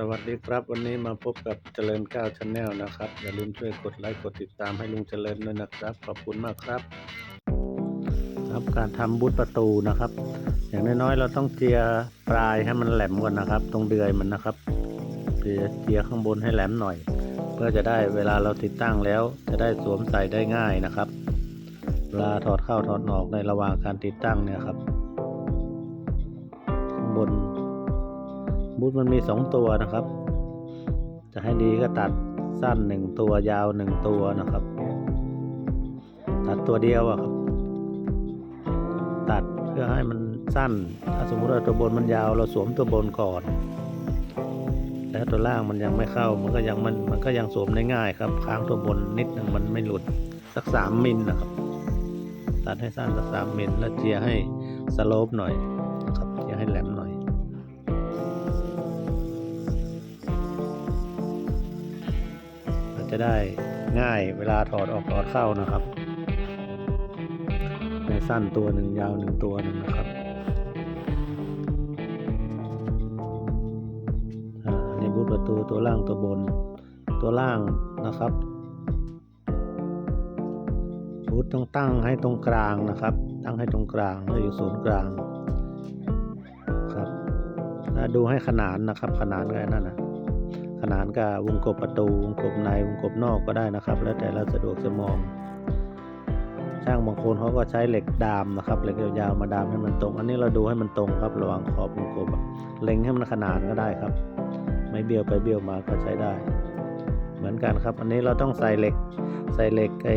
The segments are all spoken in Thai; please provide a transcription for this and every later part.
สวัสดีครับ วันนี้มาพบกับเจริญก้าวชาแนลนะครับ อย่าลืมช่วยกดไลค์กดติดตามให้ลุงเจริญด้วยนะครับ ขอบคุณมากครับครับการทำบูทประตูนะครับ อย่างน้อยๆเราต้องเจียปลายให้มันแหลมก่อนนะครับ ตรงเดือยมันนะครับเจียเจียข้างบนให้แหลมหน่อย เพื่อจะได้เวลาเราติดตั้งแล้ว จะได้สวมใส่ได้ง่ายนะครับ เวลาถอดเข้าถอดออกในระหว่างการติดตั้งเนี่ยครับ บูทมันมีสองตัวนะครับ จะให้ดีก็ตัดสั้นหนึ่งตัวยาวหนึ่งตัวนะครับ ตัดตัวเดียวอะครับ ตัดเพื่อให้มันสั้น ถ้าสมมติว่าตัวบนมันยาวเราสวมตัวบนก่อน แล้วตัวล่างมันยังไม่เข้ามันก็ยังมันมันก็ยังสวมได้ง่ายครับ ค้างตัวบนนิดหนึ่งมันไม่หลุดสักสามมิลนะครับ ตัดให้สั้นสักสามมิลแล้วเจียให้สโลปหน่อยนะครับเจียให้แหลม จะได้ง่ายเวลาถอดออกถอดเข้านะครับ ในสั้นตัวหนึ่งยาวหนึ่งตัวหนึ่งนะครับอ่าอันบูทประตูตัวล่างตัวบน ตัวล่างนะครับบูทต้องตั้งให้ตรงกลางนะครับ ตั้งให้ตรงกลางแล้อยู่ศูนย์กลางครับดูให้ขนานนะครับ ขนานกันนั่นนะ ขนานกับวงกบประตู วงกบในวงกบนอกก็ได้นะครับ แล้วแต่เราสะดวกจะมอง ช่างบางคนเขาก็ใช้เหล็กดามนะครับเหล็กยาวๆมาดามให้มันตรง อันนี้เราดูให้มันตรงครับ ระหว่างขอบวงกบเล็งให้มันขนานก็ได้ครับ ไม่เบี้ยวไปเบี้ยวมาก็ใช้ได้ เหมือนกันครับ อันนี้เราต้องใส่เหล็ก ใส่เหล็กไอ้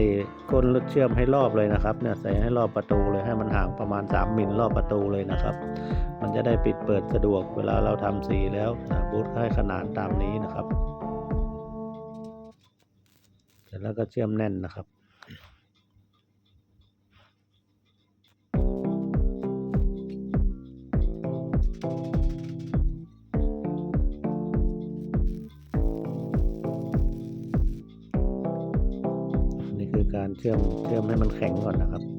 ก้นรถเชื่อมให้รอบเลยนะครับเนี่ยใส่ให้รอบประตูเลยให้มันห่างประมาณ 3มิลรอบประตูเลยนะครับ มันจะได้ปิดเปิดสะดวกเวลาเราทำสีแล้วนะบูทก็ให้ขนาดตามนี้นะครับ เสร็จแล้วก็เชื่อมแน่นนะครับ เชื่อมเชื่อมให้มันแข็งก่อนนะครับ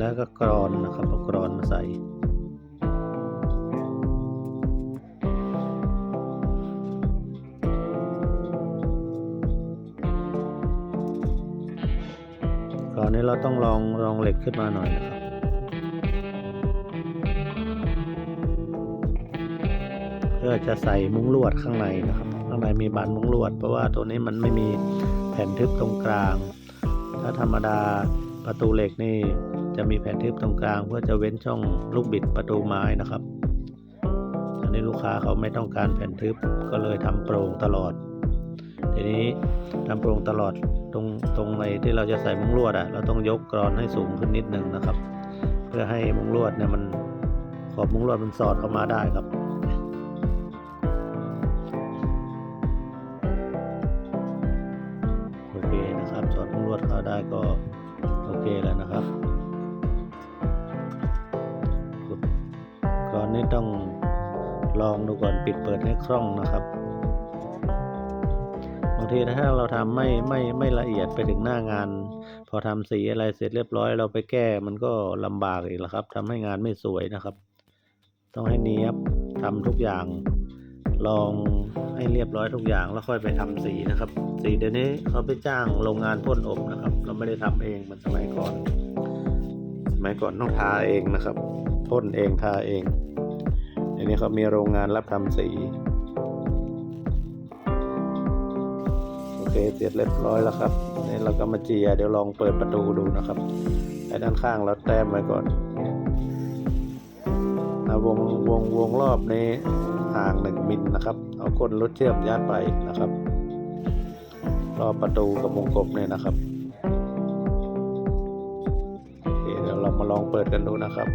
แล้วก็กรอนนะครับเอากรอนมาใส่ก่อนนี้เราต้องลองลองเหล็กขึ้นมาหน่อยนะครับเพื่อจะใส่มุ้งลวดข้างในนะครับ ข้างในมีบานมุ้งลวด เพราะว่าตัวนี้มันไม่มีแผ่นทึบตรงกลาง ถ้าธรรมดาประตูเหล็กนี่ จะมีแผ่นทึบตรงกลาง เพื่อจะเว้นช่องลูกบิดประตูไม้นะครับอันนี้ลูกค้าเขาไม่ต้องการแผ่นทึบก็เลยทำโปร่งตลอด ทีนี้ทำโปร่งตลอดตรงตรงในที่เราจะใส่มุ้งลวดอะเราต้องยกกรอนให้สูงขึ้นนิดนึงนะครับ เพื่อให้มุ้งลวดเนี่ยมันขอบมุ้งลวดมันสอดเข้ามาได้ครับโอเคนะครับสอดมุ้งลวดเข้าได้ก็โอเคแล้วนะครับ นี้ต้องลองดูก่อนปิดเปิดให้คล่องนะครับบางทีถ้าเราทำไม่ไม่ไม่ละเอียดไปถึงหน้างาน พอทำสีอะไรเสร็จเรียบร้อยเราไปแก้มันก็ลำบากอีกแล้วครับทำให้งานไม่สวยนะครับ ต้องให้เนียบทำทุกอย่าง ลองให้เรียบร้อยทุกอย่างแล้วค่อยไปทำสีนะครับ สีเดี๋ยวนี้เขาไปจ้างโรงงานพ่นอบนะครับ เราไม่ได้ทำเองเหมือนสมัยก่อน สมัยก่อนต้องทาเองนะครับพ่นเองทาเอง นี้เขามีโรงงานรับทำสี โอเคเสร็จเรียบร้อยแล้วครับนี่เราก็มาเจียเดี๋ยวลองเปิดประตูดูนะครับไอ้ด้านข้างเราแต้มไว้ก่อนอ่าวงวงวงรอบนี้ห่างหนึ่งมิลนะครับ เอาก้นรถเชื่อมยัดไปนะครับ รอบประตูกับวงกบเนี่ยนะครับโอเคเดี๋ยวเรามาลองเปิดกันดูนะครับ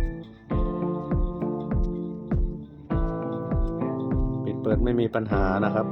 เปิดไม่มีปัญหานะครับ